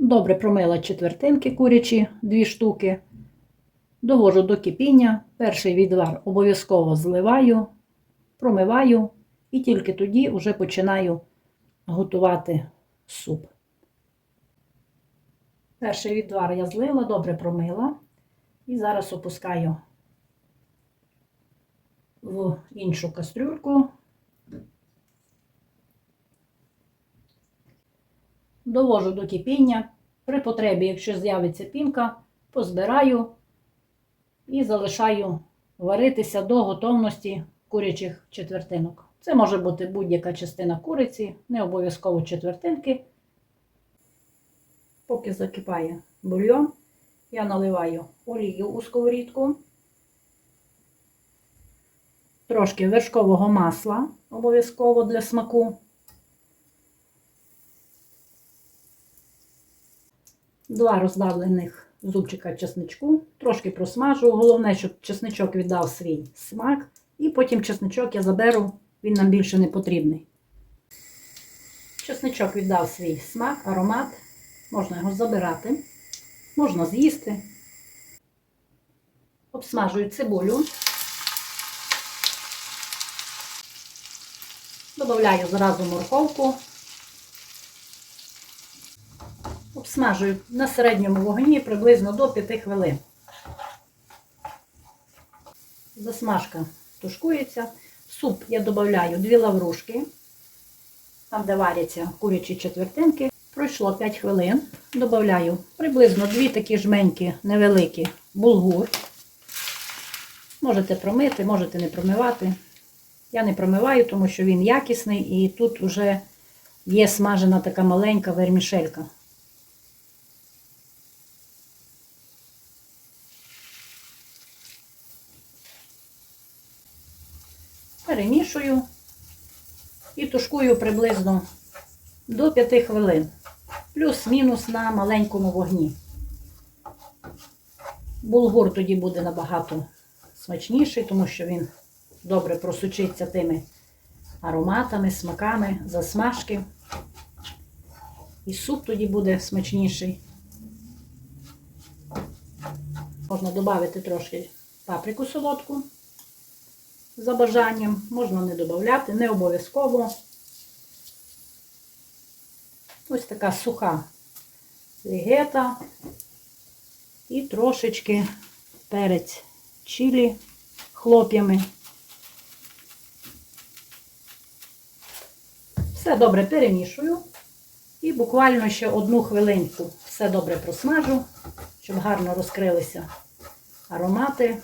Добре промила четвертинки курячі, дві штуки. Довожу до кипіння. Перший відвар обов'язково зливаю, промиваю і тільки тоді вже починаю готувати суп. Перший відвар я злила, добре промила. І зараз опускаю в іншу кастрюльку. Довожу до кипіння. При потребі, якщо з'явиться пінка, позбираю і залишаю варитися до готовності курячих четвертинок. Це може бути будь-яка частина куриці, не обов'язково четвертинки. Поки закипає бульйон, я наливаю олію у сковорідку, трошки вершкового масла обов'язково для смаку. Два роздавлених зубчика чесничку, трошки просмажу. Головне, щоб чесничок віддав свій смак. І потім чесничок я заберу, він нам більше не потрібний. Чесничок віддав свій смак, аромат. Можна його забирати, можна з'їсти. Обсмажую цибулю. Добавляю зразу морковку. Обсмажую на середньому вогні приблизно до 5 хвилин. Засмажка тушкується. В суп я додаю 2 лаврушки, там, де варяться курячі четвертинки. Пройшло 5 хвилин. Додаю приблизно 2 такі жменькі невеликі булгур. Можете промити, можете не промивати. Я не промиваю, тому що він якісний і тут вже є смажена така маленька вермішелька. Перемішую і тушкую приблизно до 5 хвилин. Плюс-мінус на маленькому вогні. Булгур тоді буде набагато смачніший, тому що він добре просучиться тими ароматами, смаками, засмажки. І суп тоді буде смачніший. Можна додати трошки паприку солодку за бажанням, можна не додати, не обов'язково. Ось така суха лігета і трошечки перець чилі хлоп'ями. Все добре перемішую і буквально ще одну хвилинку все добре просмажу, щоб гарно розкрилися аромати.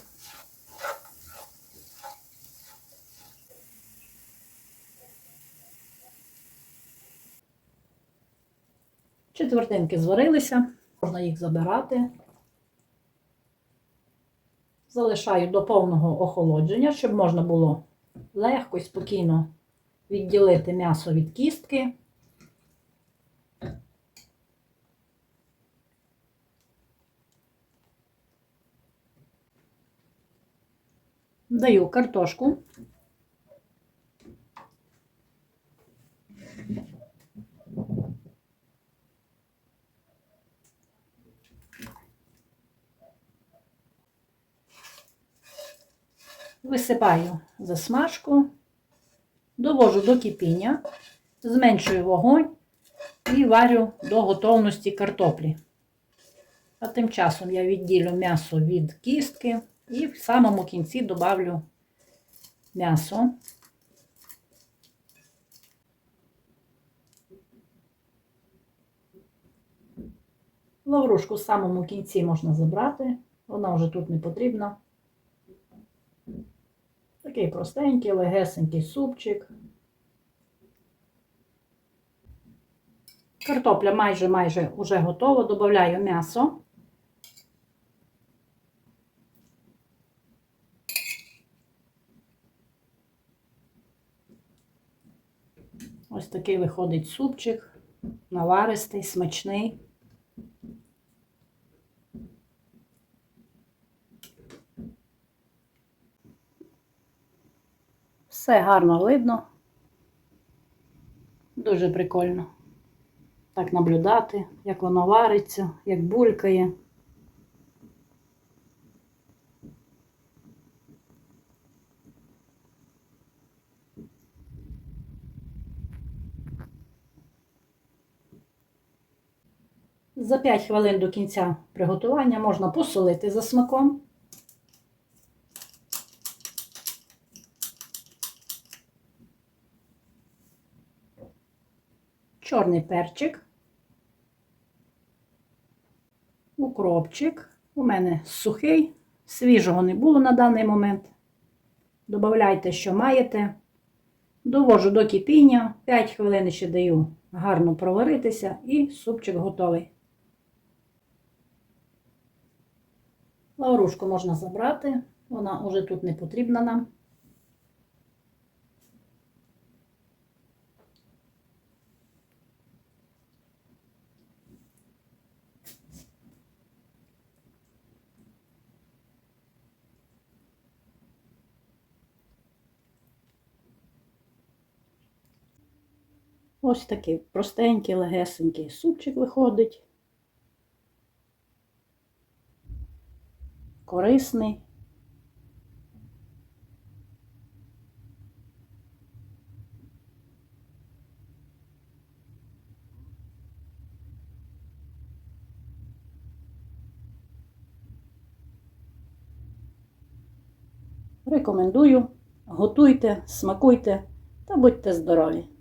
Четвертинки зварилися, можна їх забирати. Залишаю до повного охолодження, щоб можна було легко і спокійно відділити м'ясо від кістки. Даю картошку. Висипаю засмажку, довожу до кипіння, зменшую вогонь і варю до готовності картоплі. А тим часом я відділю м'ясо від кістки і в самому кінці добавлю м'ясо. Лаврушку в самому кінці можна забрати, вона вже тут не потрібна. Такий простенький, легесенький супчик. Картопля майже майже вже готова. Додаю м'ясо. Ось такий виходить супчик, наваристий, смачний. Все гарно видно. Дуже прикольно. так наблюдати, як воно вариться, як булькає. За 5 хвилин до кінця приготування можна посолити за смаком. Чорний перчик, укропчик. У мене сухий, свіжого не було на даний момент. Добавляйте, що маєте. Довожу до кипіння, 5 хвилин ще даю гарно проваритися і супчик готовий. Лаврушку можна забрати, вона вже тут не потрібна нам. Ось такий простенький, легесенький супчик виходить. Корисний. Рекомендую. Готуйте, смакуйте та будьте здорові!